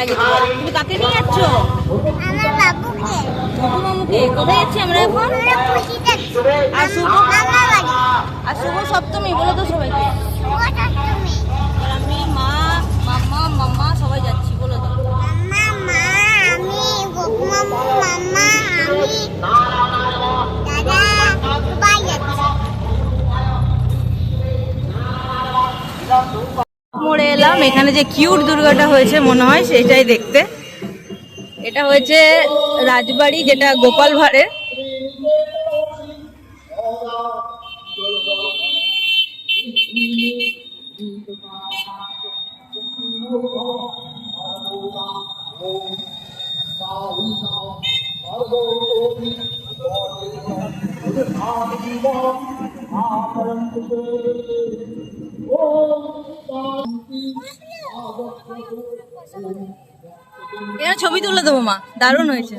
লাগে তুমি কাকে নিয়ে যাচ্ছ? আমার বাবুকে। ছোটু মামুকে কোথায় যাচ্ছি আমরা এখন? আর শুভ আর শুভ সপ্তমী বলো তো সবাইকে। আর আমি মা মাম্মা মাম্মা সবাই যাচ্ছি বলো তো। দাদা এলাম। এখানে যে কিউট দুর্গাটা হয়েছে মনে হয়, সেটাই দেখতে। এটা হয়েছে রাজবাড়ি, যেটা গোপাল ভাড়ের। এরা ছবি তুলে দেবো মা। দারুণ হয়েছে।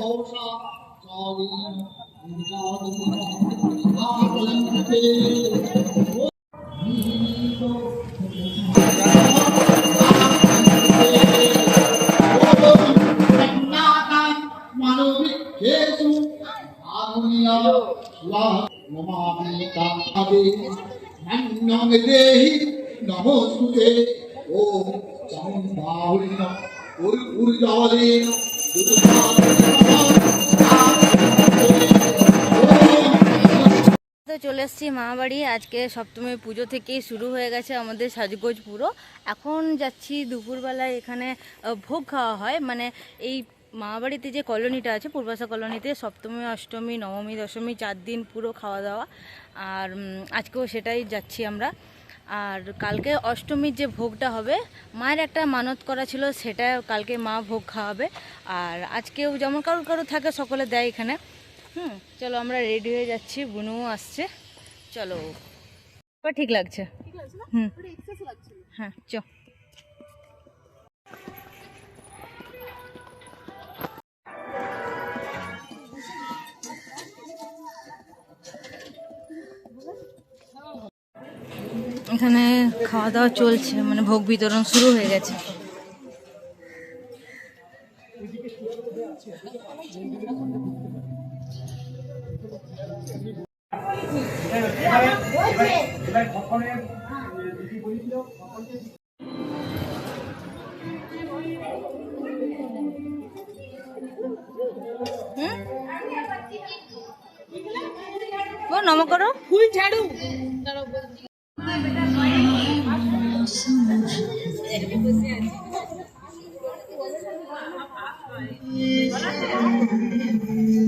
নমামি নমস্তুতে ও চলে এসেছি মা বাড়ি। আজকে সপ্তমী পুজো থেকেই শুরু হয়ে গেছে আমাদের সাজগোজ পুরো। এখন যাচ্ছি দুপুরবেলায় এখানে ভোগ খাওয়া হয়। মানে এই মা বাড়িতে যে কলোনিটা আছে, পূর্বাশা কলোনিতে সপ্তমী, অষ্টমী, নবমী, দশমী, চার দিন পুরো খাওয়া দাওয়া। আর আজকেও সেটাই যাচ্ছি আমরা। আর কালকে অষ্টমীর যে ভোগটা হবে মায়ের একটা মানত করা ছিল সেটা কালকে মা ভোগ খাওয়াবে। আর আজকেও যেমন কারোর কারও থাকে সকলে দেয় এখানে। হুম চলো আমরা রেডি হয়ে যাচ্ছি বুনুও আসছে। চলো। ঠিক লাগছে। হুম। হ্যাঁ চ। এখানে খাওয়া দাওয়া চলছে মানে ভোগ বিতরণ শুরু হয়ে গেছে। ও নম করো। ফুল ঝাড়ু। 茫茫星河，一场梦。